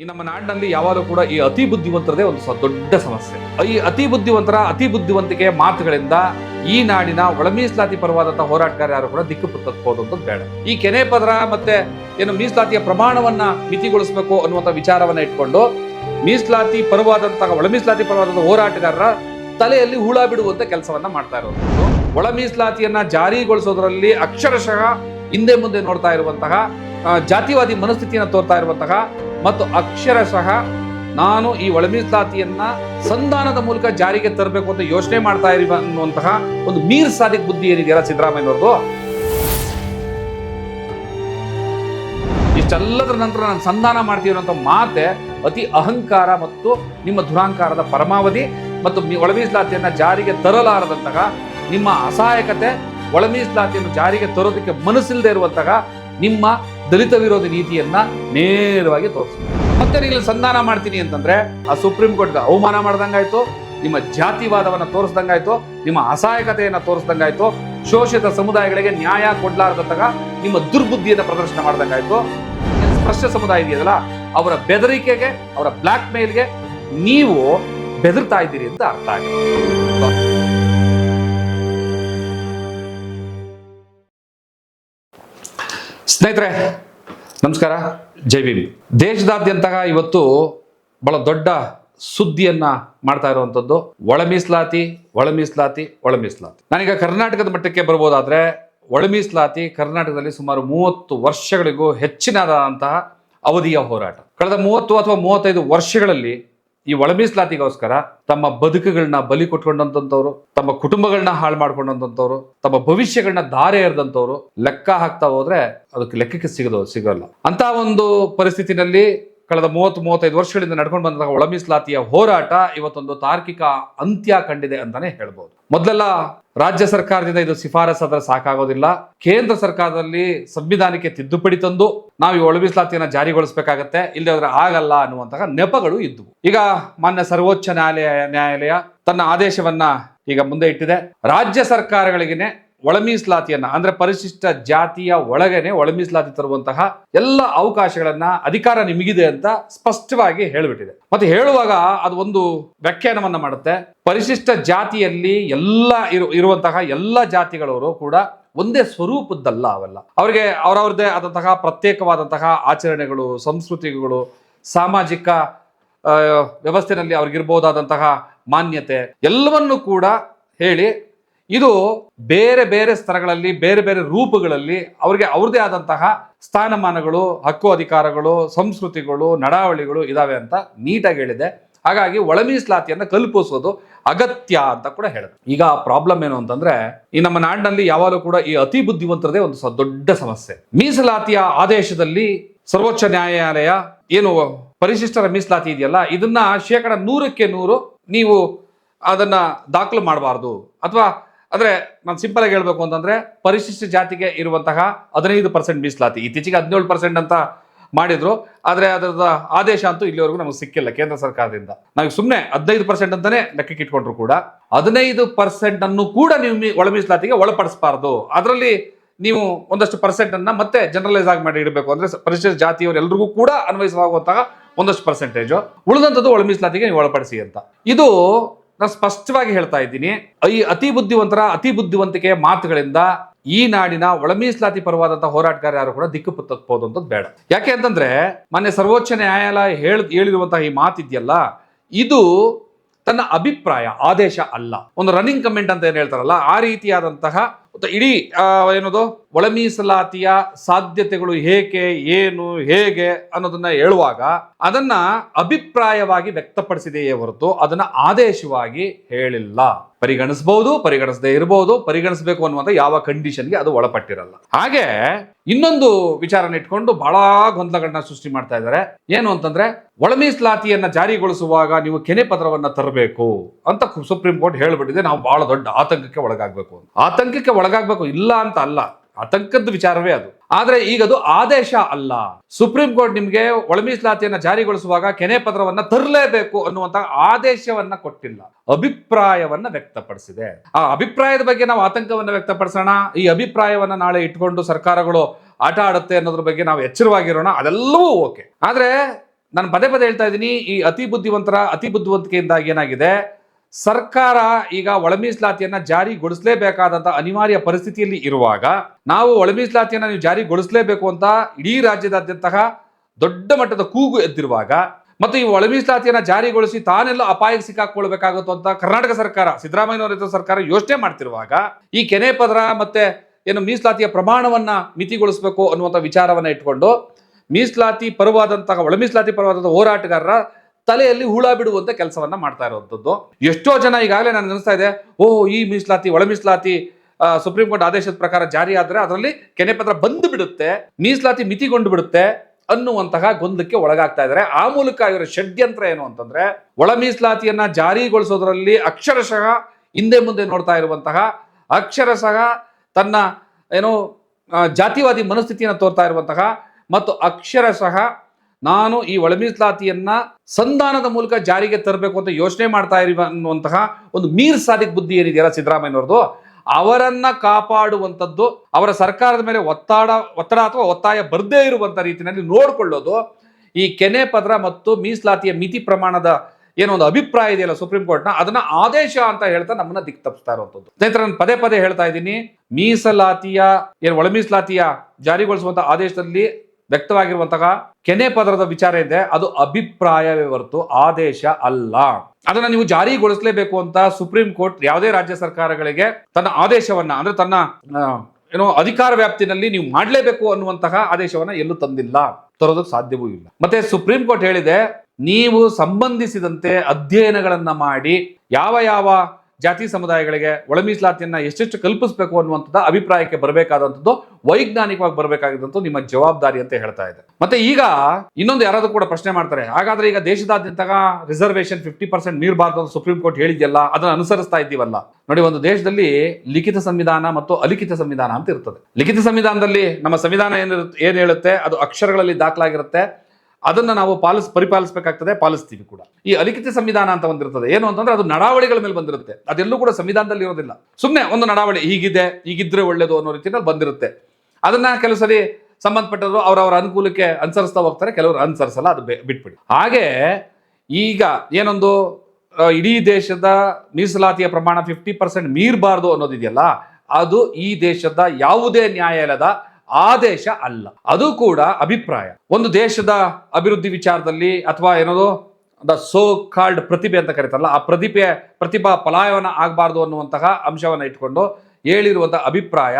ಈ ನಮ್ಮ ನಾಡಿನಲ್ಲಿ ಯಾವಾಗಲೂ ಕೂಡ ಈ ಅತಿ ಬುದ್ಧಿವಂತರದೇ ಒಂದು ದೊಡ್ಡ ಸಮಸ್ಯೆ. ಈ ಅತಿ ಬುದ್ಧಿವಂತರ, ಅತಿ ಬುದ್ಧಿವಂತಿಕೆ ಮಾತುಗಳಿಂದ ಈ ನಾಡಿನ ಒಳ ಮೀಸಲಾತಿ ಪರವಾದಂತಹ ಹೋರಾಟಗಾರ ಯಾರು ಕೂಡ ದಿಕ್ಕು ತಪ್ಪಬಹುದು ಅಂತ ಬೇಡ. ಈ ಕೆನೆ ಪದರ ಮತ್ತೆ ಏನು ಮೀಸಲಾತಿಯ ಪ್ರಮಾಣವನ್ನ ಮಿತಿಗೊಳಿಸಬೇಕು ಅನ್ನುವಂಥ ವಿಚಾರವನ್ನ ಇಟ್ಕೊಂಡು ಮೀಸಲಾತಿ ಪರವಾದಂತಹ ಒಳ ಮೀಸಲಾತಿ ಪರವಾದಂತಹ ಹೋರಾಟಗಾರರ ತಲೆಯಲ್ಲಿ ಹುಳ ಬಿಡುವಂತ ಕೆಲಸವನ್ನ ಮಾಡ್ತಾ ಇರೋದು. ಒಳ ಮೀಸಲಾತಿಯನ್ನ ಜಾರಿಗೊಳಿಸೋದ್ರಲ್ಲಿ ಅಕ್ಷರಶಃ ಹಿಂದೆ ಮುಂದೆ ನೋಡ್ತಾ ಇರುವಂತಹ ಜಾತಿವಾದಿ ಮನಸ್ಥಿತಿಯನ್ನು ತೋರ್ತಾ ಇರುವಂತಹ ಮತ್ತು ಅಕ್ಷರಶಃ ನಾನು ಈ ಒಳಮೀಸಲಾತಿಯನ್ನ ಸಂಧಾನದ ಮೂಲಕ ಜಾರಿಗೆ ತರಬೇಕು ಅಂತ ಯೋಚನೆ ಮಾಡ್ತಾ ಇರುವ ಅನ್ನುವಂತಹ ಒಂದು ಮೀರ್ ಸಾಧಿಕ್ ಬುದ್ಧಿ ಏನಿದೆಯಲ್ಲ ಸಿದ್ದರಾಮಯ್ಯನವ್ರದ್ದು? ಇಷ್ಟೆಲ್ಲದರ ನಂತರ ನಾನು ಸಂಧಾನ ಮಾಡ್ತೀವಿ ಮಾತೆ ಅತಿ ಅಹಂಕಾರ ಮತ್ತು ನಿಮ್ಮ ದುರಾಂಕಾರದ ಪರಮಾವಧಿ ಮತ್ತು ಒಳಮೀಸಲಾತಿಯನ್ನ ಒಳ ಮೀಸಲಾತಿಯನ್ನ ಜಾರಿಗೆ ತರಲಾರದಂತಹ ನಿಮ್ಮ ಅಸಹಾಯಕತೆ ಒಳಮೀಸಲಾತಿಯನ್ನು ಜಾರಿಗೆ ತರೋದಕ್ಕೆ ಮನಸ್ಸಿಲ್ಲದೆ ಇರುವಂತಹ ನಿಮ್ಮ ದಲಿತ ವಿರೋಧಿ ನೀತಿಯನ್ನ ನೇರವಾಗಿ ತೋರಿಸ ಮತ್ತೆ ನೀವು ಸಂಧಾನ ಮಾಡ್ತೀನಿ ಅಂತಂದ್ರೆ ಆ ಸುಪ್ರೀಂ ಕೋರ್ಟ್ಗೆ ಅವಮಾನ ಮಾಡ್ದಂಗಾಯ್ತು, ನಿಮ್ಮ ಜಾತಿವಾದವನ್ನ ತೋರಿಸ್ದಂಗಾಯ್ತು, ನಿಮ್ಮ ಅಸಹಾಯಕತೆಯನ್ನ ತೋರಿಸ್ದಂಗಾಯ್ತು, ಶೋಷಿತ ಸಮುದಾಯಗಳಿಗೆ ನ್ಯಾಯ ಕೊಡ್ಲಾರ್ದಂತಾಗ ನಿಮ್ಮ ದುರ್ಬುದ್ಧಿಯನ್ನು ಪ್ರದರ್ಶನ ಮಾಡ್ದಂಗಾಯ್ತು. ಸ್ಪಷ್ಟ ಸಮುದಾಯ ಇದೆಯಲ್ಲ ಅವರ ಬೆದರಿಕೆಗೆ, ಅವರ ಬ್ಲಾಕ್ ಮೇಲ್ಗೆ ನೀವು ಬೆದರ್ತಾ ಇದ್ದೀರಿ ಅಂತ ಅರ್ಥ ಆಗಿದೆ. ಸ್ನೇಹಿತರೆ, ನಮಸ್ಕಾರ. ಜೈ ಭೀಮ್. ದೇಶದಾದ್ಯಂತ ಇವತ್ತು ಬಹಳ ದೊಡ್ಡ ಸುದ್ದಿಯನ್ನ ಮಾಡ್ತಾ ಇರುವಂತದ್ದು ಒಳ ಮೀಸಲಾತಿ ಒಳ ಮೀಸಲಾತಿ ಒಳ ಕರ್ನಾಟಕದ ಮಟ್ಟಕ್ಕೆ ಬರ್ಬೋದಾದ್ರೆ ಒಳ ಮೀಸಲಾತಿ ಕರ್ನಾಟಕದಲ್ಲಿ ಸುಮಾರು ಮೂವತ್ತು ವರ್ಷಗಳಿಗೂ ಹೆಚ್ಚಿನದಾದಂತಹ ಅವಧಿಯ ಹೋರಾಟ. ಕಳೆದ ಮೂವತ್ತು ಅಥವಾ ಮೂವತ್ತೈದು ವರ್ಷಗಳಲ್ಲಿ ಈ ಒಳ ಮೀಸಲಾತಿಗೋಸ್ಕರ ತಮ್ಮ ಬದುಕುಗಳನ್ನ ಬಲಿ ಕೊಟ್ಕೊಂಡಂತವ್ರು ತಮ್ಮ ಕುಟುಂಬಗಳನ್ನ ಹಾಳು ಮಾಡ್ಕೊಂಡಂತವ್ರು ತಮ್ಮ ಭವಿಷ್ಯಗಳನ್ನ ದಾರೆ ಎರೆದಂತವ್ರು ಲೆಕ್ಕ ಹಾಕ್ತಾ ಹೋದ್ರೆ ಅದಕ್ಕೆ ಲೆಕ್ಕಕ್ಕೆ ಸಿಗದು ಸಿಗಲ್ಲ. ಅಂತ ಒಂದು ಪರಿಸ್ಥಿತಿನಲ್ಲಿ ಕಳೆದ ಮೂವತ್ತು ಮೂವತ್ತೈದು ವರ್ಷಗಳಿಂದ ನಡ್ಕೊಂಡು ಬಂದಂತಹ ಒಳಮೀಸಲಾತಿಯ ಹೋರಾಟ ಇವತ್ತೊಂದು ತಾರ್ಕಿಕ ಅಂತ್ಯ ಕಂಡಿದೆ ಅಂತಾನೆ ಹೇಳ್ಬೋದು. ಮೊದಲೆಲ್ಲ ರಾಜ್ಯ ಸರ್ಕಾರದಿಂದ ಇದು ಶಿಫಾರಸಾದ್ರೆ ಸಾಕಾಗೋದಿಲ್ಲ. ಕೇಂದ್ರ ಸರ್ಕಾರದಲ್ಲಿ ಸಂವಿಧಾನಕ್ಕೆ ತಿದ್ದುಪಡಿ ತಂದು ನಾವು ಈ ಒಳ ಮೀಸಲಾತಿಯನ್ನ ಜಾರಿಗೊಳಿಸಬೇಕಾಗತ್ತೆ ಇಲ್ಲಿ ಆಗಲ್ಲ ಅನ್ನುವಂತಹ ನೆಪಗಳು ಇದ್ದವು ಈಗ ಮಾನ್ಯ ಸರ್ವೋಚ್ಚ ನ್ಯಾಯಾಲಯ ನ್ಯಾಯಾಲಯ ತನ್ನ ಆದೇಶವನ್ನ ಈಗ ಮುಂದೆ ಇಟ್ಟಿದೆ. ರಾಜ್ಯ ಸರ್ಕಾರಗಳಿಗೆನೆ ಒಳ ಮೀಸಲಾತಿಯನ್ನ ಅಂದ್ರೆ ಪರಿಶಿಷ್ಟ ಜಾತಿಯ ಒಳಗೇನೆ ಒಳ ಮೀಸಲಾತಿ ತರುವಂತಹ ಎಲ್ಲ ಅವಕಾಶಗಳನ್ನ ಅಧಿಕಾರ ನಿಮಗಿದೆ ಅಂತ ಸ್ಪಷ್ಟವಾಗಿ ಹೇಳಿಬಿಟ್ಟಿದೆ. ಮತ್ತೆ ಹೇಳುವಾಗ ಅದು ಒಂದು ವ್ಯಾಖ್ಯಾನವನ್ನ ಮಾಡುತ್ತೆ. ಪರಿಶಿಷ್ಟ ಜಾತಿಯಲ್ಲಿ ಎಲ್ಲ ಇರು, ಇರುವಂತಹ ಎಲ್ಲ ಜಾತಿಗಳವರು ಕೂಡ ಒಂದೇ ಸ್ವರೂಪದ್ದಲ್ಲ ಅವೆಲ್ಲ. ಅವರಿಗೆ ಅವರವ್ರದ್ದೇ ಆದಂತಹ ಪ್ರತ್ಯೇಕವಾದಂತಹ ಆಚರಣೆಗಳು, ಸಂಸ್ಕೃತಿಗಳು, ಸಾಮಾಜಿಕ ವ್ಯವಸ್ಥೆಯಲ್ಲಿ ಅವ್ರಿಗಿರ್ಬೋದಾದಂತಹ ಮಾನ್ಯತೆ ಎಲ್ಲವನ್ನು ಕೂಡ ಹೇಳಿ ಇದು ಬೇರೆ ಬೇರೆ ಸ್ತರಗಳಲ್ಲಿ ಬೇರೆ ಬೇರೆ ರೂಪಗಳಲ್ಲಿ ಅವ್ರಿಗೆ ಅವ್ರದೇ ಆದಂತಹ ಸ್ಥಾನಮಾನಗಳು, ಹಕ್ಕು ಅಧಿಕಾರಗಳು, ಸಂಸ್ಕೃತಿಗಳು, ನಡಾವಳಿಗಳು ಇದಾವೆ ಅಂತ ನೀಟಾಗಿ ಹೇಳಿದೆ. ಹಾಗಾಗಿ ಒಳಮೀಸಲಾತಿಯನ್ನು ಕಲ್ಪಿಸೋದು ಅಗತ್ಯ ಅಂತ ಕೂಡ ಹೇಳಿದೆ. ಈಗ ಪ್ರಾಬ್ಲಮ್ ಏನು ಅಂತಂದ್ರೆ, ಈ ನಮ್ಮ ನಾಡಿನಲ್ಲಿ ಯಾವಾಗಲೂ ಕೂಡ ಈ ಅತಿ ಬುದ್ಧಿವಂತರದೇ ಒಂದು ದೊಡ್ಡ ಸಮಸ್ಯೆ. ಮೀಸಲಾತಿಯ ಆದೇಶದಲ್ಲಿ ಸರ್ವೋಚ್ಚ ನ್ಯಾಯಾಲಯ ಏನು ಪರಿಶಿಷ್ಟರ ಮೀಸಲಾತಿ ಇದೆಯಲ್ಲ, ಇದನ್ನ ಶೇಕಡ ನೂರಕ್ಕೆ ನೂರು ನೀವು ಅದನ್ನ ದಾಖಲು ಮಾಡಬಾರ್ದು. ಅಥವಾ ಅಂದ್ರೆ ನಾನು ಸಿಂಪಲ್ ಆಗಿ ಹೇಳಬೇಕು ಅಂತಂದ್ರೆ ಪರಿಶಿಷ್ಟ ಜಾತಿಗೆ ಇರುವಂತಹ ಹದಿನೈದು ಪರ್ಸೆಂಟ್ ಮೀಸಲಾತಿ. ಇತ್ತೀಚೆಗೆ ಹದಿನೇಳು ಪರ್ಸೆಂಟ್ ಅಂತ ಮಾಡಿದ್ರು. ಆದರೆ ಅದರ ಆದೇಶ ಅಂತೂ ಇಲ್ಲಿವರೆಗೂ ನಮಗೆ ಸಿಕ್ಕಿಲ್ಲ ಕೇಂದ್ರ ಸರ್ಕಾರದಿಂದ. ನಾವು ಸುಮ್ಮನೆ ಹದಿನೈದು ಪರ್ಸೆಂಟ್ ಅಂತಾನೆ ಲೆಕ್ಕಕ್ಕೆ ಇಟ್ಕೊಂಡ್ರು ಕೂಡ. ಹದಿನೈದು ಪರ್ಸೆಂಟ್ ಅನ್ನು ಕೂಡ ನೀವು ಒಳ ಮೀಸಲಾತಿಗೆ ಒಳಪಡಿಸಬಾರ್ದು. ಅದರಲ್ಲಿ ನೀವು ಒಂದಷ್ಟು ಪರ್ಸೆಂಟ್ ಅನ್ನ ಮತ್ತೆ ಜನರಲೈಸ್ ಆಗಿ ಮಾಡಿ ಇಡಬೇಕು. ಅಂದ್ರೆ ಪರಿಶಿಷ್ಟ ಜಾತಿಯವರೆಲ್ಲರಿಗೂ ಕೂಡ ಅನ್ವಯಿಸುವಂತಹ ಒಂದಷ್ಟು ಪರ್ಸೆಂಟೇಜು ಉಳಿದಂಥದ್ದು ಒಳ ಮೀಸಲಾತಿಗೆ ನೀವು ಒಳಪಡಿಸಿ ಅಂತ. ಇದು ನಾನು ಸ್ಪಷ್ಟವಾಗಿ ಹೇಳ್ತಾ ಇದ್ದೀನಿ, ಈ ಅತಿ ಬುದ್ಧಿವಂತರ, ಅತಿ ಬುದ್ಧಿವಂತಿಕೆಯ ಮಾತುಗಳಿಂದ ಈ ನಾಡಿನ ಒಳ ಮೀಸಲಾತಿ ಪರವಾದಂತಹ ಹೋರಾಟಗಾರ ಯಾರು ಕೂಡ ದಿಕ್ಕು ತಪ್ಪಬಹುದು ಅಂತ ಬೇಡ. ಯಾಕೆ ಅಂತಂದ್ರೆ ಮೊನ್ನೆ ಸರ್ವೋಚ್ಚ ನ್ಯಾಯಾಲಯ ಹೇಳ, ಹೇಳಿರುವಂತಹ ಈ ಮಾತಿದೆಯಲ್ಲ, ಇದು ತನ್ನ ಅಭಿಪ್ರಾಯ, ಆದೇಶ ಅಲ್ಲ. ಒಂದು ರನ್ನಿಂಗ್ ಕಮೆಂಟ್ ಅಂತ ಏನ್ ಹೇಳ್ತಾರಲ್ಲ, ಆ ರೀತಿಯಾದಂತಹ ಇಡೀ ಏನದು ಒಳ ಮೀಸಲಾತಿಯ ಸಾಧ್ಯತೆಗಳು ಹೇಗೆ, ಏನು, ಹೇಗೆ ಅನ್ನೋದನ್ನ ಹೇಳುವಾಗ ಅದನ್ನ ಅಭಿಪ್ರಾಯವಾಗಿ ವ್ಯಕ್ತಪಡಿಸಿದೆಯೇ ಹೊರತು ಅದನ್ನ ಆದೇಶವಾಗಿ ಹೇಳಿಲ್ಲ. ಪರಿಗಣಿಸಬಹುದು ಪರಿಗಣಿಸದೇ ಇರಬಹುದು ಪರಿಗಣಿಸಬೇಕು ಅನ್ನುವಂಥ ಯಾವ ಕಂಡೀಷನ್ಗೆ ಅದು ಒಳಪಟ್ಟಿರಲ್ಲ. ಹಾಗೆ ಇನ್ನೊಂದು ವಿಚಾರನ ಇಟ್ಕೊಂಡು ಬಹಳ ಗೊಂದಲಗಳನ್ನ ಸೃಷ್ಟಿ ಮಾಡ್ತಾ ಇದ್ದಾರೆ. ಏನು ಅಂತಂದ್ರೆ ಒಳ ಮೀಸಲಾತಿಯನ್ನ ಜಾರಿಗೊಳಿಸುವಾಗ ನೀವು ಕೆನೆ ಪತ್ರವನ್ನ ತರಬೇಕು ಅಂತ ಸುಪ್ರೀಂ ಕೋರ್ಟ್ ಹೇಳ್ಬಿಟ್ಟಿದೆ. ನಾವು ಬಹಳ ದೊಡ್ಡ ಆತಂಕಕ್ಕೆ ಒಳಗಾಗಬೇಕು ಆತಂಕಕ್ಕೆ ಆತಂಕಕ್ಕೆ ಒಳಗಾಗಬೇಕು, ಇಲ್ಲ ಅಂತ ಅಲ್ಲ. ಆತಂಕದ ವಿಚಾರವೇ ಅದು. ಆದ್ರೆ ಈಗ ಅದು ಆದೇಶ ಅಲ್ಲ. ಸುಪ್ರೀಂ ಕೋರ್ಟ್ ನಿಮ್ಗೆ ಒಳ ಮೀಸಲಾತಿಯನ್ನ ಜಾರಿಗೊಳಿಸುವಾಗ ಕೆನೆ ಪತ್ರವನ್ನ ತರಲೇಬೇಕು ಅನ್ನುವಂತಹ ಆದೇಶವನ್ನ ಕೊಟ್ಟಿಲ್ಲ. ಅಭಿಪ್ರಾಯವನ್ನ ವ್ಯಕ್ತಪಡಿಸಿದೆ. ಆ ಅಭಿಪ್ರಾಯದ ಬಗ್ಗೆ ನಾವು ಆತಂಕವನ್ನ ವ್ಯಕ್ತಪಡಿಸೋಣ. ಈ ಅಭಿಪ್ರಾಯವನ್ನ ನಾಳೆ ಇಟ್ಕೊಂಡು ಸರ್ಕಾರಗಳು ಆಟ ಆಡುತ್ತೆ ಅನ್ನೋದ್ರ ಬಗ್ಗೆ ನಾವು ಎಚ್ಚರವಾಗಿರೋಣ. ಅದೆಲ್ಲವೂ ಓಕೆ. ಆದ್ರೆ ನಾನು ಪದೇ ಪದೇ ಹೇಳ್ತಾ ಇದ್ದೀನಿ, ಈ ಅತಿ ಬುದ್ಧಿವಂತರ, ಅತಿ ಬುದ್ಧಿವಂತಿಕೆಯಿಂದಾಗಿ ಏನಾಗಿದೆ? ಸರ್ಕಾರ ಈಗ ಒಳ ಮೀಸಲಾತಿಯನ್ನ ಜಾರಿಗೊಳಿಸಲೇಬೇಕಾದಂತ ಅನಿವಾರ್ಯ ಪರಿಸ್ಥಿತಿಯಲ್ಲಿ ಇರುವಾಗ ನಾವು ಒಳ ಮೀಸಲಾತಿಯನ್ನ ನೀವು ಜಾರಿಗೊಳಿಸಲೇಬೇಕು ಅಂತ ಇಡೀ ರಾಜ್ಯದಾದ್ಯಂತಹ ದೊಡ್ಡ ಮಟ್ಟದ ಕೂಗು ಎದ್ದಿರುವಾಗ ಮತ್ತು ಈ ಒಳ ಮೀಸಲಾತಿಯನ್ನ ಜಾರಿಗೊಳಿಸಿ ತಾನೆಲ್ಲ ಅಪಾಯಕ್ಕೆ ಸಿಕ್ಕಾಕೊಳ್ಬೇಕಾಗುತ್ತೋ ಅಂತ ಕರ್ನಾಟಕ ಸರ್ಕಾರ ಸಿದ್ದರಾಮಯ್ಯನವರ ಸರ್ಕಾರ ಯೋಚನೆ ಮಾಡ್ತಿರುವಾಗ ಈ ಕೆನೆ ಪದರ ಮತ್ತೆ ಏನು ಮೀಸಲಾತಿಯ ಪ್ರಮಾಣವನ್ನ ಮಿತಿಗೊಳಿಸಬೇಕು ಅನ್ನುವಂಥ ವಿಚಾರವನ್ನ ಇಟ್ಕೊಂಡು ಮೀಸಲಾತಿ ಪರವಾದಂತಹ, ಒಳ ಮೀಸಲಾತಿ ಪರವಾದಂತಹ ಹೋರಾಟಗಾರರ ತಲೆಯಲ್ಲಿ ಹುಳ ಬಿಡುವಂತ ಕೆಲಸವನ್ನ ಮಾಡ್ತಾ ಇರುವಂತದ್ದು ಎಷ್ಟೋ ಜನ ಈಗಾಗಲೇ ನನಗೆ ಅನಿಸ್ತಾ ಇದೆ, ಓ, ಈ ಮೀಸಲಾತಿ, ಒಳ ಮೀಸಲಾತಿ ಸುಪ್ರೀಂ ಕೋರ್ಟ್ ಆದೇಶದ ಪ್ರಕಾರ ಜಾರಿ ಆದ್ರೆ ಅದರಲ್ಲಿ ಕೆನೆ ಪತ್ರ ಬಂದು ಬಿಡುತ್ತೆ, ಮೀಸಲಾತಿ ಮಿತಿಗೊಂಡು ಬಿಡುತ್ತೆ ಅನ್ನುವಂತಹ ಗೊಂದಲಕ್ಕೆ ಒಳಗಾಗ್ತಾ ಇದ್ದಾರೆ. ಆ ಮೂಲಕ ಇವರ ಷಡ್ಯಂತ್ರ ಏನು ಅಂತಂದ್ರೆ, ಒಳ ಮೀಸಲಾತಿಯನ್ನ ಜಾರಿಗೊಳಿಸೋದ್ರಲ್ಲಿ ಅಕ್ಷರಶಃ ಹಿಂದೆ ಮುಂದೆ ನೋಡ್ತಾ ಇರುವಂತಹ, ಅಕ್ಷರಶಃ ತನ್ನ ಏನು ಜಾತಿವಾದಿ ಮನಸ್ಥಿತಿಯನ್ನು ತೋರ್ತಾ ಇರುವಂತಹ ಮತ್ತು ಅಕ್ಷರಶಃ ನಾನು ಈ ಒಳ ಮೀಸಲಾತಿಯನ್ನ ಸಂಧಾನದ ಮೂಲಕ ಜಾರಿಗೆ ತರಬೇಕು ಅಂತ ಯೋಚನೆ ಮಾಡ್ತಾ ಇರುವ ಅನ್ನುವಂತಹ ಒಂದು ಮೀರ್ ಸಾಧಿಕ್ ಬುದ್ಧಿ ಏನಿದೆಯಲ್ಲ ಸಿದ್ದರಾಮಯ್ಯನವ್ರದ್ದು, ಅವರನ್ನ ಕಾಪಾಡುವಂಥದ್ದು, ಅವರ ಸರ್ಕಾರದ ಮೇಲೆ ಒತ್ತಡ ಒತ್ತಡ ಅಥವಾ ಒತ್ತಾಯ ಬರದೇ ಇರುವಂತ ರೀತಿಯಲ್ಲಿ ನೋಡಿಕೊಳ್ಳೋದು, ಈ ಕೆನೆ ಪದ್ರ ಮತ್ತು ಮೀಸಲಾತಿಯ ಮಿತಿ ಪ್ರಮಾಣದ ಏನೋ ಒಂದು ಅಭಿಪ್ರಾಯ ಇದೆಯಲ್ಲ ಸುಪ್ರೀಂ ಕೋರ್ಟ್ನ, ಅದನ್ನ ಆದೇಶ ಅಂತ ಹೇಳ್ತಾ ನಮ್ಮನ್ನ ದಿಕ್ ತಪ್ಪಿಸ್ತಾ ಇರುವಂಥದ್ದು. ಸ್ನೇಹಿತರೆ, ನಾನು ಪದೇ ಪದೇ ಹೇಳ್ತಾ ಇದ್ದೀನಿ, ಮೀಸಲಾತಿಯ, ಏನು ಒಳ ಮೀಸಲಾತಿಯ ಜಾರಿಗೊಳಿಸುವಂತಹ ಆದೇಶದಲ್ಲಿ ವ್ಯಕ್ತವಾಗಿರುವಂತಹ ಕೆನೆ ಪದರದ ವಿಚಾರ ಇದೆ. ಅದು ಅಭಿಪ್ರಾಯವೇ ಹೊರತು ಆದೇಶ ಅಲ್ಲ. ಅದನ್ನ ನೀವು ಜಾರಿಗೊಳಿಸಲೇಬೇಕು ಅಂತ ಸುಪ್ರೀಂ ಕೋರ್ಟ್ ಯಾವುದೇ ರಾಜ್ಯ ಸರ್ಕಾರಗಳಿಗೆ ತನ್ನ ಆದೇಶವನ್ನ ಅಂದ್ರೆ ತನ್ನ ಏನೋ ಅಧಿಕಾರ ವ್ಯಾಪ್ತಿನಲ್ಲಿ ನೀವು ಮಾಡಲೇಬೇಕು ಅನ್ನುವಂತಹ ಆದೇಶವನ್ನ ಎಲ್ಲೂ ತಂದಿಲ್ಲ. ತರೋದಕ್ಕೆ ಸಾಧ್ಯವೂ ಇಲ್ಲ. ಮತ್ತೆ ಸುಪ್ರೀಂ ಕೋರ್ಟ್ ಹೇಳಿದೆ, ನೀವು ಸಂಬಂಧಿಸಿದಂತೆ ಅಧ್ಯಯನಗಳನ್ನ ಮಾಡಿ ಯಾವ ಯಾವ ಜಾತಿ ಸಮುದಾಯಗಳಿಗೆ ಒಳ ಮೀಸಲಾತಿಯನ್ನ ಎಷ್ಟೆಷ್ಟು ಕಲ್ಪಿಸಬೇಕು ಅನ್ನುವಂಥದ್ದು ಅಭಿಪ್ರಾಯಕ್ಕೆ ಬರಬೇಕಾದಂಥದ್ದು, ವೈಜ್ಞಾನಿಕವಾಗಿ ಬರಬೇಕಾದಂಥದ್ದು ನಿಮ್ಮ ಜವಾಬ್ದಾರಿ ಅಂತ ಹೇಳ್ತಾ ಇದೆ. ಮತ್ತೆ ಈಗ ಇನ್ನೊಂದು ಯಾರಾದರೂ ಕೂಡ ಪ್ರಶ್ನೆ ಮಾಡ್ತಾರೆ, ಹಾಗಾದ್ರೆ ಈಗ ದೇಶದಾದ್ಯಂತ ರಿಸರ್ವೇಶನ್ ಫಿಫ್ಟಿ ಪರ್ಸೆಂಟ್ ನೀಡಬಾರ್ದು ಅಂತ ಸುಪ್ರೀಂ ಕೋರ್ಟ್ ಹೇಳಿದ್ಯಲ್ಲ, ಅದನ್ನ ಅನುಸರಿಸ್ತಾ ಇದ್ದೀವಲ್ಲ. ನೋಡಿ, ಒಂದು ದೇಶದಲ್ಲಿ ಲಿಖಿತ ಸಂವಿಧಾನ ಮತ್ತು ಅಲಿಖಿತ ಸಂವಿಧಾನ ಅಂತ ಇರ್ತದೆ. ಲಿಖಿತ ಸಂವಿಧಾನದಲ್ಲಿ ನಮ್ಮ ಸಂವಿಧಾನ ಏನಿರುತ್ತೆ ಏನು ಹೇಳುತ್ತೆ? ಅದು ಅಕ್ಷರಗಳಲ್ಲಿ ದಾಖಲಾಗಿರುತ್ತೆ. ಅದನ್ನ ನಾವು ಪಾಲಿಸ್, ಪರಿಪಾಲಿಸಬೇಕಾಗ್ತದೆ, ಪಾಲಿಸ್ತೀವಿ ಕೂಡ. ಈ ಅಲಿಖಿತ ಸಂವಿಧಾನ ಅಂತ ಒಂದಿರ್ತದೆ. ಏನು ಅಂತಂದ್ರೆ ಅದು ನಡಾವಳಿಗಳ ಮೇಲೆ ಬಂದಿರುತ್ತೆ. ಅದೆಲ್ಲೂ ಕೂಡ ಸಂವಿಧಾನದಲ್ಲಿ ಇರೋದಿಲ್ಲ. ಸುಮ್ಮನೆ ಒಂದು ನಡಾವಳಿ, ಹೀಗಿದೆ, ಹೀಗಿದ್ರೆ ಒಳ್ಳೇದು ಅನ್ನೋ ರೀತಿಯಲ್ಲಿ ಬಂದಿರುತ್ತೆ. ಅದನ್ನ ಕೆಲವು ಸರಿ ಸಂಬಂಧಪಟ್ಟವರು ಅವರವರ ಅನುಕೂಲಕ್ಕೆ ಅನುಸರಿಸ್ತಾ ಹೋಗ್ತಾರೆ, ಕೆಲವರು ಅನುಸರಿಸಲ್ಲ, ಅದು ಬಿಟ್ಬಿಡಿ. ಹಾಗೆ ಈಗ ಏನೊಂದು ಇಡೀ ದೇಶದ ಮೀಸಲಾತಿಯ ಪ್ರಮಾಣ ಫಿಫ್ಟಿ ಪರ್ಸೆಂಟ್ ಮೀರಬಾರ್ದು ಅನ್ನೋದಿದೆಯಲ್ಲ, ಅದು ಈ ದೇಶದ ಯಾವುದೇ ನ್ಯಾಯಾಲಯದ ಆದೇಶ ಅಲ್ಲ. ಅದು ಕೂಡ ಅಭಿಪ್ರಾಯ. ಒಂದು ದೇಶದ ಅಭಿವೃದ್ಧಿ ವಿಚಾರದಲ್ಲಿ ಅಥವಾ ಏನದು, ದ ಸೋ ಕಾಲ್ಡ್ ಪ್ರತಿಭೆ ಅಂತ ಕರೀತಾರಲ್ಲ, ಆ ಪ್ರತಿಭೆ, ಪ್ರತಿಭಾ ಪಲಾಯವನ ಆಗಬಾರ್ದು ಅನ್ನುವಂತಹ ಅಂಶವನ್ನು ಇಟ್ಕೊಂಡು ಹೇಳಿರುವಂತಹ ಅಭಿಪ್ರಾಯ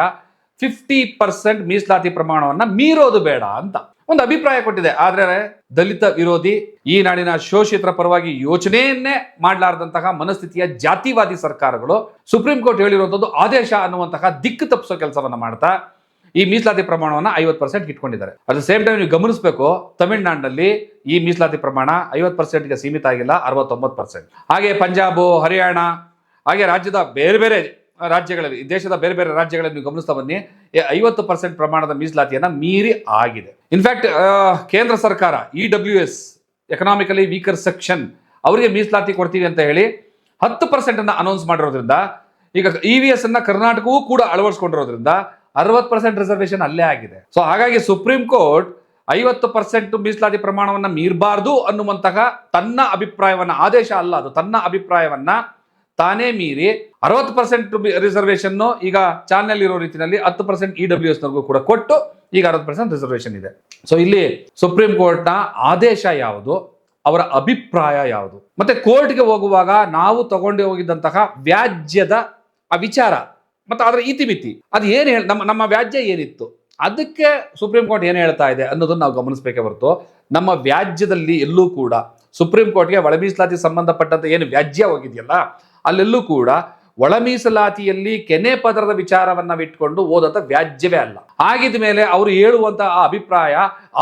ಫಿಫ್ಟಿ ಪರ್ಸೆಂಟ್ ಮೀಸಲಾತಿ ಪ್ರಮಾಣವನ್ನ ಮೀರೋದು ಬೇಡ ಅಂತ. ಒಂದು ಅಭಿಪ್ರಾಯ ಕೊಟ್ಟಿದೆ. ಆದರೆ ದಲಿತ ವಿರೋಧಿ ಈ ನಾಡಿನ ಶೋಷಿತರ ಪರವಾಗಿ ಯೋಚನೆಯನ್ನೇ ಮಾಡಲಾರದಂತಹ ಮನಸ್ಥಿತಿಯ ಜಾತಿವಾದಿ ಸರ್ಕಾರಗಳು ಸುಪ್ರೀಂ ಕೋರ್ಟ್ ಹೇಳಿರುವಂಥದ್ದು ಆದೇಶ ಅನ್ನುವಂತಹ ದಿಕ್ಕು ತಪ್ಪಿಸೋ ಕೆಲಸವನ್ನು ಮಾಡ್ತಾ ಈ ಮೀಸಲಾತಿ ಪ್ರಮಾಣವನ್ನ ಐವತ್ತು ಪರ್ಸೆಂಟ್ ಇಟ್ಕೊಂಡಿದ್ದಾರೆ. ಅಟ್ ದ ಸೇಮ್ ಟೈಮ್ ನೀವು ಗಮನಿಸಬೇಕು, ತಮಿಳುನಾಡಿನಲ್ಲಿ ಈ ಮೀಸಲಾತಿ ಪ್ರಮಾಣ ಐವತ್ತು ಪರ್ಸೆಂಟ್ಗೆ ಸೀಮಿತ ಆಗಿಲ್ಲ, ಅರವತ್ತೊಂಬತ್ತು ಪರ್ಸೆಂಟ್ ಹಾಗೆ ಪಂಜಾಬ್, ಹರಿಯಾಣ, ಹಾಗೆ ರಾಜ್ಯದ ಬೇರೆ ಬೇರೆ ರಾಜ್ಯಗಳಲ್ಲಿ ದೇಶದ ಬೇರೆ ಬೇರೆ ರಾಜ್ಯಗಳಲ್ಲಿ ನೀವು ಗಮನಿಸ್ತಾ ಬನ್ನಿ ಐವತ್ತು ಪರ್ಸೆಂಟ್ ಪ್ರಮಾಣದ ಮೀಸಲಾತಿಯನ್ನು ಮೀರಿ ಆಗಿದೆ. ಇನ್ಫ್ಯಾಕ್ಟ್ ಕೇಂದ್ರ ಸರ್ಕಾರ E W S economically weaker section ಅವರಿಗೆ ಮೀಸಲಾತಿ ಕೊಡ್ತೀವಿ ಅಂತ ಹೇಳಿ ಹತ್ತು ಪರ್ಸೆಂಟನ್ನು ಅನ್ನ ಅನೌನ್ಸ್ ಮಾಡಿರೋದ್ರಿಂದ, ಈಗ ಇ ವಿ ಎಸ್ ಅನ್ನು ಕರ್ನಾಟಕವೂ ಕೂಡ ಅಳವಡಿಸ್ಕೊಂಡಿರೋದ್ರಿಂದ ಅರವತ್ತು ಪರ್ಸೆಂಟ್ ರಿಸರ್ವೇಶನ್ ಅಲ್ಲೇ ಆಗಿದೆ. ಸೊ ಹಾಗಾಗಿ ಸುಪ್ರೀಂ ಕೋರ್ಟ್ ಐವತ್ತು ಪರ್ಸೆಂಟ್ ಮೀಸಲಾತಿ ಪ್ರಮಾಣವನ್ನ ಮೀರಬಾರ್ದು ಅನ್ನುವಂತಹ ತನ್ನ ಅಭಿಪ್ರಾಯವನ್ನ, ಆದೇಶ ಅಲ್ಲ ಅದು, ತನ್ನ ಅಭಿಪ್ರಾಯವನ್ನ ತಾನೇ ಮೀರಿ ಅರವತ್ತು ಪರ್ಸೆಂಟ್ ರಿಸರ್ವೇಶನ್ ಈಗ ಚಾನೆಲ್ ಇರೋ ರೀತಿಯಲ್ಲಿ ಹತ್ತು ಪರ್ಸೆಂಟ್ ಇ ಡಬ್ಲ್ಯೂ ಕೂಡ ಕೊಟ್ಟು ಈಗ ಅರವತ್ತು ಪರ್ಸೆಂಟ್ ರಿಸರ್ವೇಶನ್ ಇದೆ. ಸೊ ಇಲ್ಲಿ ಸುಪ್ರೀಂ ಕೋರ್ಟ್ನ ಆದೇಶ ಯಾವುದು, ಅವರ ಅಭಿಪ್ರಾಯ ಯಾವುದು? ಮತ್ತೆ ಕೋರ್ಟ್ಗೆ ಹೋಗುವಾಗ ನಾವು ತಗೊಂಡು ಹೋಗಿದ್ದಂತಹ ವ್ಯಾಜ್ಯದ ಆ ವಿಚಾರ ಮತ್ತೆ ಅದರ ಇತಿಮಿತಿ ಅದು ಏನು ಹೇಳಿ, ನಮ್ಮ ನಮ್ಮ ವ್ಯಾಜ್ಯ ಏನಿತ್ತು? ಅದಕ್ಕೆ ಸುಪ್ರೀಂ ಕೋರ್ಟ್ ಏನು ಹೇಳ್ತಾ ಇದೆ ಅನ್ನೋದನ್ನ ನಾವು ಗಮನಿಸಬೇಕೇ ಹೊರತು, ನಮ್ಮ ವ್ಯಾಜ್ಯದಲ್ಲಿ ಎಲ್ಲೂ ಕೂಡ ಸುಪ್ರೀಂ ಕೋರ್ಟ್ಗೆ ಒಳ ಮೀಸಲಾತಿ ಸಂಬಂಧಪಟ್ಟಂತೆ ಏನು ವ್ಯಾಜ್ಯ ಹೋಗಿದೆಯಲ್ಲ, ಅಲ್ಲೆಲ್ಲೂ ಕೂಡ ಒಳ ಮೀಸಲಾತಿಯಲ್ಲಿ ಕೆನೆ ಪದರದ ವಿಚಾರವನ್ನ ಇಟ್ಕೊಂಡು ಓದಂತ ವ್ಯಾಜ್ಯವೇ ಅಲ್ಲ. ಆಗಿದ ಮೇಲೆ ಅವರು ಹೇಳುವಂತಹ ಆ ಅಭಿಪ್ರಾಯ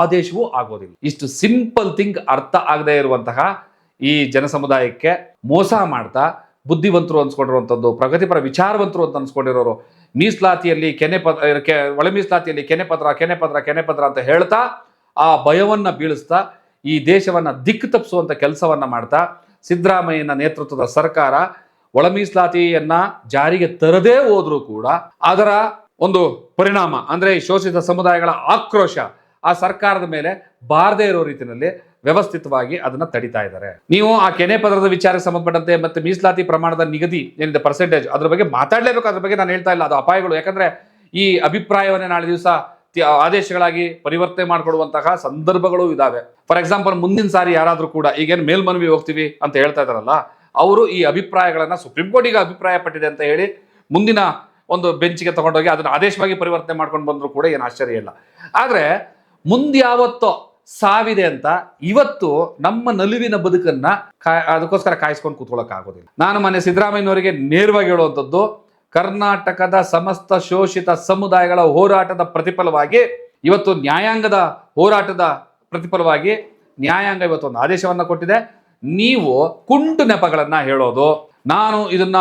ಆದೇಶವೂ ಆಗೋದಿಲ್ಲ. ಇಷ್ಟು ಸಿಂಪಲ್ ಥಿಂಗ್ ಅರ್ಥ ಆಗದೇ ಇರುವಂತಹ ಈ ಜನಸಮುದಾಯಕ್ಕೆ ಮೋಸ ಮಾಡ್ತಾ ಬುದ್ಧಿವಂತರು ಅನ್ಸ್ಕೊಂಡಿರುವಂಥದ್ದು, ಪ್ರಗತಿಪರ ವಿಚಾರವಂತರು ಅಂತ ಅನ್ಸ್ಕೊಂಡಿರೋರು, ಮೀಸಲಾತಿಯಲ್ಲಿ ಕೆನೆ ಪದ ಕೆ- ಒಳ ಮೀಸಲಾತಿಯಲ್ಲಿ ಕೆನೆ ಪದ್ರ ಕೆನೆ ಪದ್ರ ಕೆನೆ ಪದ್ರ ಅಂತ ಹೇಳ್ತಾ, ಆ ಭಯವನ್ನು ಬೀಳಿಸ್ತಾ, ಈ ದೇಶವನ್ನು ದಿಕ್ಕು ತಪ್ಪಿಸುವಂಥ ಕೆಲಸವನ್ನು ಮಾಡ್ತಾ, ಸಿದ್ದರಾಮಯ್ಯನ ನೇತೃತ್ವದ ಸರ್ಕಾರ ಒಳ ಮೀಸಲಾತಿಯನ್ನ ಜಾರಿಗೆ ತರದೇ ಹೋದರೂ ಕೂಡ ಅದರ ಒಂದು ಪರಿಣಾಮ, ಅಂದರೆ ಶೋಷಿತ ಸಮುದಾಯಗಳ ಆಕ್ರೋಶ, ಆ ಸರ್ಕಾರದ ಮೇಲೆ ಬಾರದೇ ಇರೋ ರೀತಿಯಲ್ಲಿ ವ್ಯವಸ್ಥಿತವಾಗಿ ಅದನ್ನ ತಡಿತಾ ಇದ್ದಾರೆ. ನೀವು ಆ ಕೆನೆ ಪದರದ ವಿಚಾರಕ್ಕೆ ಸಂಬಂಧಪಟ್ಟಂತೆ ಮತ್ತೆ ಮೀಸಲಾತಿ ಪ್ರಮಾಣದ ನಿಗದಿ ಏನಿದೆ ಪರ್ಸೆಂಟೇಜ್ ಅದ್ರ ಬಗ್ಗೆ ಮಾತಾಡಲೇಬೇಕು, ಅದ್ರ ಬಗ್ಗೆ ನಾನು ಹೇಳ್ತಾ ಇಲ್ಲ. ಅದು ಅಪಾಯಗಳು. ಯಾಕಂದ್ರೆ ಈ ಅಭಿಪ್ರಾಯವನ್ನೇ ನಾಳೆ ದಿವಸ ಆದೇಶಗಳಾಗಿ ಪರಿವರ್ತನೆ ಮಾಡಿಕೊಡುವಂತಹ ಸಂದರ್ಭಗಳು ಇದಾವೆ. ಫಾರ್ ಎಕ್ಸಾಂಪಲ್ ಮುಂದಿನ ಸಾರಿ ಯಾರಾದರೂ ಕೂಡ ಈಗೇನು ಮೇಲ್ಮನವಿ ಹೋಗ್ತೀವಿ ಅಂತ ಹೇಳ್ತಾ ಇದ್ದಾರಲ್ಲ, ಅವರು ಈ ಅಭಿಪ್ರಾಯಗಳನ್ನ ಸುಪ್ರೀಂ ಕೋರ್ಟ್ಗೆ ಅಭಿಪ್ರಾಯ ಪಟ್ಟಿದೆ ಅಂತ ಹೇಳಿ ಮುಂದಿನ ಒಂದು ಬೆಂಚ್ಗೆ ತಗೊಂಡೋಗಿ ಅದನ್ನ ಆದೇಶವಾಗಿ ಪರಿವರ್ತನೆ ಮಾಡ್ಕೊಂಡು ಬಂದರೂ ಕೂಡ ಏನು ಆಶ್ಚರ್ಯ ಇಲ್ಲ. ಆದ್ರೆ ಮುಂದ್ಯಾವತ್ತೋ ಸಾವಿದೆ ಅಂತ ಇವತ್ತು ನಮ್ಮ ನಲುವಿನ ಬದುಕನ್ನ ಅದಕ್ಕೋಸ್ಕರ ಕಾಯಿಸ್ಕೊಂಡು ಕೂತ್ಕೊಳ್ಳೋಕೆ ಆಗೋದಿಲ್ಲ. ನಾನು ಮೊನ್ನೆ ಸಿದ್ದರಾಮಯ್ಯನವರಿಗೆ ನೇರವಾಗಿ ಹೇಳುವಂಥದ್ದು, ಕರ್ನಾಟಕದ ಸಮಸ್ತ ಶೋಷಿತ ಸಮುದಾಯಗಳ ಹೋರಾಟದ ಪ್ರತಿಫಲವಾಗಿ, ಇವತ್ತು ನ್ಯಾಯಾಂಗದ ಹೋರಾಟದ ಪ್ರತಿಫಲವಾಗಿ ನ್ಯಾಯಾಂಗ ಇವತ್ತು ಒಂದು ಆದೇಶವನ್ನ ಕೊಟ್ಟಿದೆ. ನೀವು ಕುಂಟು ನೆಪಗಳನ್ನ ಹೇಳೋದು, ನಾನು ಇದನ್ನ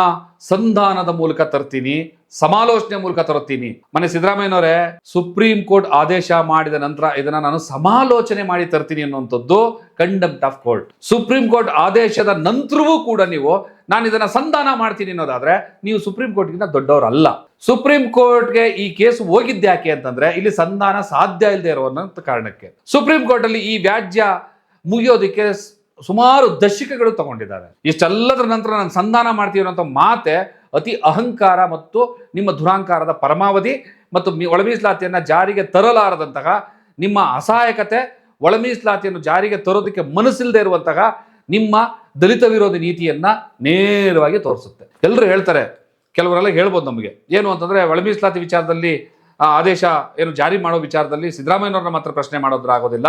ಸಂಧಾನದ ಮೂಲಕ ತರ್ತೀನಿ ಸಮಾಲೋಚನೆ ಮೂಲಕ ತರುತ್ತೀನಿ. ಮನೆ ಸಿದ್ದರಾಮಯ್ಯನವರೇ, ಸುಪ್ರೀಂ ಕೋರ್ಟ್ ಆದೇಶ ಮಾಡಿದ ನಂತರ ಇದನ್ನ ನಾನು ಸಮಾಲೋಚನೆ ಮಾಡಿ ತರ್ತೀನಿ ಅನ್ನುವಂಥದ್ದು contempt of court supreme court ಆದೇಶದ ನಂತರವೂ ಕೂಡ ನೀವು, ನಾನು ಇದನ್ನ ಸಂಧಾನ ಮಾಡ್ತೀನಿ ಅನ್ನೋದಾದ್ರೆ, ನೀವು ಸುಪ್ರೀಂ ಕೋರ್ಟ್ಗಿಂತ ದೊಡ್ಡವರಲ್ಲ. ಸುಪ್ರೀಂ ಕೋರ್ಟ್ಗೆ ಈ ಕೇಸ್ ಹೋಗಿದ್ಯಾಕೆ ಅಂತಂದ್ರೆ, ಇಲ್ಲಿ ಸಂಧಾನ ಸಾಧ್ಯ ಇಲ್ಲದೆ ಇರುವಂತ ಕಾರಣಕ್ಕೆ. ಸುಪ್ರೀಂ ಕೋರ್ಟ್ ಅಲ್ಲಿ ಈ ವ್ಯಾಜ್ಯ ಮುಗಿಯೋದಕ್ಕೆ ಸುಮಾರು ದಶಕಗಳು ತಗೊಂಡಿದ್ದಾರೆ. ಇಷ್ಟೆಲ್ಲದರ ನಂತರ ನಾನು ಸಂಧಾನ ಮಾಡ್ತೀವಿ ಅನ್ನೋ ಮಾತೆ ಅತಿ ಅಹಂಕಾರ ಮತ್ತು ನಿಮ್ಮ ದುರಾಂಕಾರದ ಪರಮಾವಧಿ ಮತ್ತು ಒಳಮೀಸಲಾತಿಯನ್ನು ಒಳ ಮೀಸಲಾತಿಯನ್ನ ಜಾರಿಗೆ ತರಲಾರದಂತಹ ನಿಮ್ಮ ಅಸಹಾಯಕತೆ ಒಳ ಮೀಸಲಾತಿಯನ್ನು ಜಾರಿಗೆ ತರೋದಕ್ಕೆ ಮನಸ್ಸಿಲ್ಲದೆ ಇರುವಂತಹ ನಿಮ್ಮ ದಲಿತ ವಿರೋಧಿ ನೀತಿಯನ್ನ ನೇರವಾಗಿ ತೋರಿಸುತ್ತೆ. ಎಲ್ಲರೂ ಹೇಳ್ತಾರೆ ಕೆಲವರೆಲ್ಲ ಹೇಳ್ಬೋದು ನಮಗೆ. ಏನು ಅಂತಂದ್ರೆ ಒಳಮೀಸಲಾತಿ ವಿಚಾರದಲ್ಲಿ ಆ, ಆದೇಶ ಏನು ಜಾರಿ ಮಾಡೋ ವಿಚಾರದಲ್ಲಿ ಸಿದ್ದರಾಮಯ್ಯನವ್ರನ್ನ ಮಾತ್ರ ಪ್ರಶ್ನೆ ಮಾಡೋದ್ರಾಗೋದಿಲ್ಲ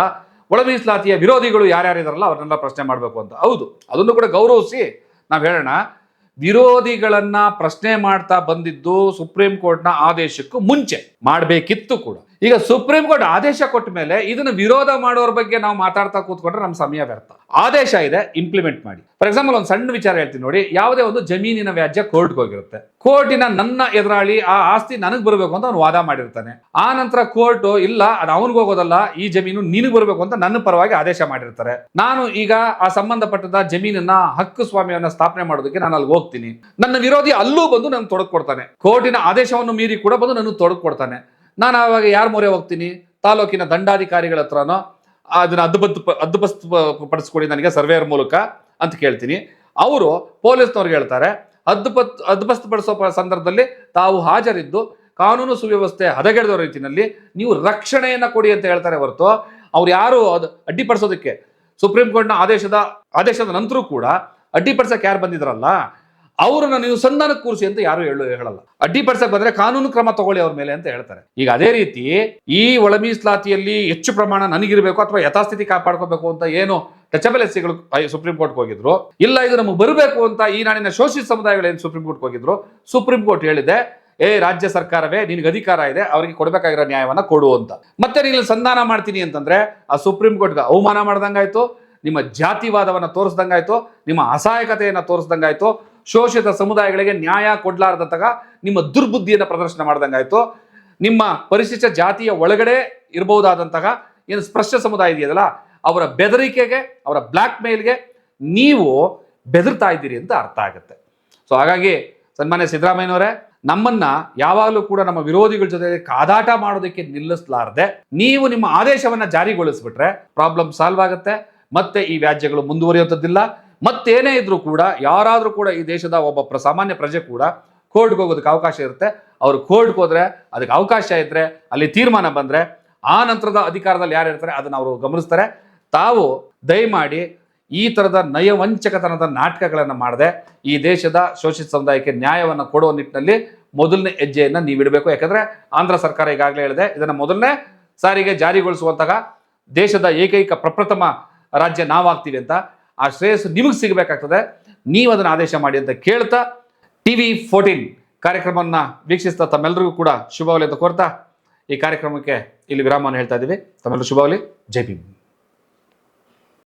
ಒಳಮೀಸಲಾತಿಯ ಒಳ ಮೀಸಲಾತಿಯ ವಿರೋಧಿಗಳು ಯಾರ್ಯಾರಿದಾರಲ್ಲ ಅವ್ರನ್ನೆಲ್ಲ ಪ್ರಶ್ನೆ ಮಾಡಬೇಕು ಅಂತ. ಹೌದು ಅದನ್ನು ಕೂಡ ಗೌರವಿಸಿ ನಾವು ಹೇಳೋಣ. ವಿರೋಧಿಗಳನ್ನ ಪ್ರಶ್ನೆ ಮಾಡ್ತಾ ಬಂದಿದ್ದು ಸುಪ್ರೀಂ ಕೋರ್ಟ್ನ ಆದೇಶಕ್ಕೂ ಮುಂಚೆ ಮಾಡಬೇಕಿತ್ತು ಕೂಡ. ಈಗ ಸುಪ್ರೀಂ ಕೋರ್ಟ್ ಆದೇಶ ಕೊಟ್ಟ ಮೇಲೆ ಇದನ್ನ ವಿರೋಧ ಮಾಡೋರ ಬಗ್ಗೆ ನಾವು ಮಾತಾಡ್ತಾ ಕೂತ್ಕೊಂಡ್ರೆ ನಮ್ಮ ಸಮಯ ವ್ಯರ್ಥ. ಆದೇಶ ಇದೆ ಇಂಪ್ಲಿಮೆಂಟ್ ಮಾಡಿ. ಫಾರ್ ಎಕ್ಸಾಂಪಲ್ ಒಂದು ಸಣ್ಣ ವಿಚಾರ ಹೇಳ್ತೀನಿ ನೋಡಿ. ಯಾವುದೇ ಒಂದು ಜಮೀನಿನ ವ್ಯಾಜ್ಯ ಕೋರ್ಟ್ಗೆ ಹೋಗಿರುತ್ತೆ. ಕೋರ್ಟಿನ ನನ್ನ ಎದುರಾಳಿ ಆ ಆಸ್ತಿ ನನಗೆ ಬರಬೇಕು ಅಂತ ಅವ್ನು ವಾದ ಮಾಡಿರ್ತಾನೆ. ಆ ನಂತರ ಕೋರ್ಟ್ ಇಲ್ಲ, ಅದು ಅವನಿಗೆ ಹೋಗೋದಲ್ಲ, ಈ ಜಮೀನು ನಿನಗೆ ಬರಬೇಕು ಅಂತ ನನ್ನ ಪರವಾಗಿ ಆದೇಶ ಮಾಡಿರ್ತಾರೆ. ನಾನು ಈಗ ಆ ಸಂಬಂಧಪಟ್ಟದ ಜಮೀನನ್ನ ಹಕ್ಕು ಸ್ವಾಮ್ಯವನ್ನ ಸ್ಥಾಪನೆ ಮಾಡೋದಕ್ಕೆ ನಾನು ಅಲ್ಲಿ ಹೋಗ್ತೀನಿ. ನನ್ನ ವಿರೋಧಿ ಅಲ್ಲೂ ಬಂದು ನನ್ನ ತೊಡಕ್ ಕೊಡ್ತಾನೆ ಕೋರ್ಟಿನ ಆದೇಶವನ್ನು ಮೀರಿ ಕೂಡ ಬಂದು ನನ್ನ ತೊಡಕ್ ಕೊಡ್ತಾನೆ ನಾನು ಆವಾಗ ಯಾರ ಮೊರೆ ಹೋಗ್ತೀನಿ? ತಾಲೂಕಿನ ದಂಡಾಧಿಕಾರಿಗಳ ಹತ್ರನೋ? ಅದನ್ನ ಅದ್ದುಬದ್ದು ಅದ್ಬಸ್ತು ಪಡಿಸ್ಕೊಡಿ ನನಗೆ ಸರ್ವೇಯರ್ ಮೂಲಕ ಅಂತ ಕೇಳ್ತೀನಿ. ಅವರು ಪೊಲೀಸ್ನವ್ರಿಗೆ ಹೇಳ್ತಾರೆ ಅದ್ಬತ್ ಅದ್ಬಸ್ತು ಪಡಿಸೋ ಸಂದರ್ಭದಲ್ಲಿ ತಾವು ಹಾಜರಿದ್ದು ಕಾನೂನು ಸುವ್ಯವಸ್ಥೆ ಹದಗೆಡದ ರೀತಿಯಲ್ಲಿ ನೀವು ರಕ್ಷಣೆಯನ್ನು ಕೊಡಿ ಅಂತ ಹೇಳ್ತಾರೆ ಹೊರತು ಅವ್ರು ಯಾರು ಅದು ಅಡ್ಡಿಪಡಿಸೋದಕ್ಕೆ? ಸುಪ್ರೀಂ ಕೋರ್ಟ್ನ ಆದೇಶದ ಆದೇಶದ ನಂತರ ಕೂಡ ಅಡ್ಡಿಪಡಿಸಕ್ಕೆ ಯಾರು ಬಂದಿದ್ರಲ್ಲ? ಅವರನ್ನ ನೀವು ಸಂಧಾನಕ್ಕೆ ಕೂರಿಸಿ ಅಂತ ಯಾರು ಹೇಳು ಹೇಳಲ್ಲ. ಅಡ್ಡಿಪಡಿಸಕ್ಕೆ ಬಂದ್ರೆ ಕಾನೂನು ಕ್ರಮ ತಗೊಳ್ಳಿ ಅವ್ರ ಮೇಲೆ ಅಂತ ಹೇಳ್ತಾರೆ. ಈಗ ಅದೇ ರೀತಿ ಈ ಒಳ ಮೀಸಲಾತಿಯಲ್ಲಿ ಹೆಚ್ಚು ಪ್ರಮಾಣ ನನಗಿರ್ಬೇಕು ಅಥವಾ ಯಥಾಸ್ಥಿತಿ ಕಾಪಾಡ್ಕೋಬೇಕು ಅಂತ ಏನು ಟಚಬಲ್ ಎಸ್ಸಿಗಳು ಸುಪ್ರೀಂ ಕೋರ್ಟ್ಗೆ ಹೋಗಿದ್ರು. ಇಲ್ಲ, ಇದು ನಮಗೆ ಬರಬೇಕು ಅಂತ ಈ ನಾಡಿನ ಶೋಷಿತ ಸಮುದಾಯಗಳು ಏನು ಸುಪ್ರೀಂ ಕೋರ್ಟ್ಗೆ ಹೋಗಿದ್ರು? ಸುಪ್ರೀಂ ಕೋರ್ಟ್ ಹೇಳಿದೆ, ಏ, ರಾಜ್ಯ ಸರ್ಕಾರವೇ, ನಿನಗೆ ಅಧಿಕಾರ ಇದೆ, ಅವರಿಗೆ ಕೊಡಬೇಕಾಗಿರೋ ನ್ಯಾಯವನ್ನ ಕೊಡು ಅಂತ. ಮತ್ತೆ ನೀನು ಸಂಧಾನ ಮಾಡ್ತೀನಿ ಅಂತಂದ್ರೆ ಆ ಸುಪ್ರೀಂ ಕೋರ್ಟ್ಗೆ ಅವಮಾನ ಮಾಡ್ದಂಗಾಯ್ತು, ನಿಮ್ಮ ಜಾತಿವಾದವನ್ನ ತೋರಿಸ್ದಂಗಾಯ್ತು, ನಿಮ್ಮ ಅಸಹಾಯಕತೆಯನ್ನ ತೋರಿಸ್ದಂಗಾಯ್ತು ಶೋಷಿತ ಸಮುದಾಯಗಳಿಗೆ ನ್ಯಾಯ ಕೊಡಲಾರ್ದಂತಹ ನಿಮ್ಮ ದುರ್ಬುದ್ಧಿಯನ್ನು ಪ್ರದರ್ಶನ ಮಾಡ್ದಂಗಾಯ್ತು. ನಿಮ್ಮ ಪರಿಶಿಷ್ಟ ಜಾತಿಯ ಒಳಗಡೆ ಇರಬಹುದಾದಂತಹ ಏನು ಸ್ಪರ್ಶ ಸಮುದಾಯ ಇದೆಯಲ್ಲ ಅವರ ಬೆದರಿಕೆಗೆ, ಅವರ ಬ್ಲ್ಯಾಕ್ ಮೇಲ್ಗೆ ನೀವು ಬೆದರ್ತಾ ಇದ್ದೀರಿ ಅಂತ ಅರ್ಥ ಆಗುತ್ತೆ. ಸೊ ಹಾಗಾಗಿ ಸನ್ಮಾನ್ಯ ಸಿದ್ದರಾಮಯ್ಯನವರೇ, ನಮ್ಮನ್ನ ಯಾವಾಗಲೂ ಕೂಡ ನಮ್ಮ ವಿರೋಧಿಗಳ ಜೊತೆ ಕಾದಾಟ ಮಾಡೋದಕ್ಕೆ ನಿಲ್ಲಿಸಲಾರದೆ, ನೀವು ನಿಮ್ಮ ಆದೇಶವನ್ನ ಜಾರಿಗೊಳಿಸ್ಬಿಟ್ರೆ ಪ್ರಾಬ್ಲಮ್ ಸಾಲ್ವ್ ಆಗುತ್ತೆ. ಮತ್ತೆ ಈ ವ್ಯಾಜ್ಯಗಳು ಮುಂದುವರಿಯುವಂಥದ್ದಿಲ್ಲ. ಮತ್ತೇನೇ ಇದ್ರೂ ಕೂಡ, ಯಾರಾದರೂ ಕೂಡ ಈ ದೇಶದ ಒಬ್ಬ ಸಾಮಾನ್ಯ ಪ್ರಜೆ ಕೂಡ ಕೋರ್ಟ್ಗೆ ಹೋಗೋದಕ್ಕೆ ಅವಕಾಶ ಇರುತ್ತೆ. ಅವರು ಕೋರ್ಟ್ಗೆ ಹೋದ್ರೆ ಅದಕ್ಕೆ ಅವಕಾಶ ಇದ್ದರೆ ಅಲ್ಲಿ ತೀರ್ಮಾನ ಬಂದರೆ, ಆ ನಂತರದ ಅಧಿಕಾರದಲ್ಲಿ ಯಾರು ಇರ್ತಾರೆ ಅದನ್ನು ಅವರು ಗಮನಿಸ್ತಾರೆ. ತಾವು ದಯಮಾಡಿ ಈ ಥರದ ನಯವಂಚಕತನದ ನಾಟಕಗಳನ್ನು ಮಾಡದೆ, ಈ ದೇಶದ ಶೋಷಿತ ಸಮುದಾಯಕ್ಕೆ ನ್ಯಾಯವನ್ನು ಕೊಡುವ ನಿಟ್ಟಿನಲ್ಲಿ ಮೊದಲನೇ ಹೆಜ್ಜೆಯನ್ನು ನೀವು ಇಡಬೇಕು. ಯಾಕಂದ್ರೆ ಆಂಧ್ರ ಸರ್ಕಾರ ಈಗಾಗಲೇ ಹೇಳಿದೆ, ಇದನ್ನು ಮೊದಲನೇ ಸಾರಿಗೆ ಜಾರಿಗೊಳಿಸುವಂತಹ ದೇಶದ ಏಕೈಕ ಪ್ರಪ್ರಥಮ ರಾಜ್ಯ ನಾವಾಗ್ತೀವಿ ಅಂತ. ಆ ಶ್ರೇಯಸ್ಸು ನಿಮಗೆ ಸಿಗಬೇಕಾಗ್ತದೆ. ನೀವು ಅದನ್ನು ಆದೇಶ ಮಾಡಿ ಅಂತ ಕೇಳ್ತಾ ಟಿ ವಿ ಫೋರ್ಟೀನ್ ಕಾರ್ಯಕ್ರಮವನ್ನು ವೀಕ್ಷಿಸ್ತಾ ತಮ್ಮೆಲ್ಲರಿಗೂ ಕೂಡ ಶುಭವಾಗಲಿ ಅಂತ ಕೋರ್ತಾ ಈ ಕಾರ್ಯಕ್ರಮಕ್ಕೆ ಇಲ್ಲಿ ವಿರಾಮವನ್ನು ಹೇಳ್ತಾ ಇದ್ದೀವಿ. ತಮ್ಮೆಲ್ಲರೂ ಶುಭವಾಗಲಿ ಜೈ ಭೀಮ್.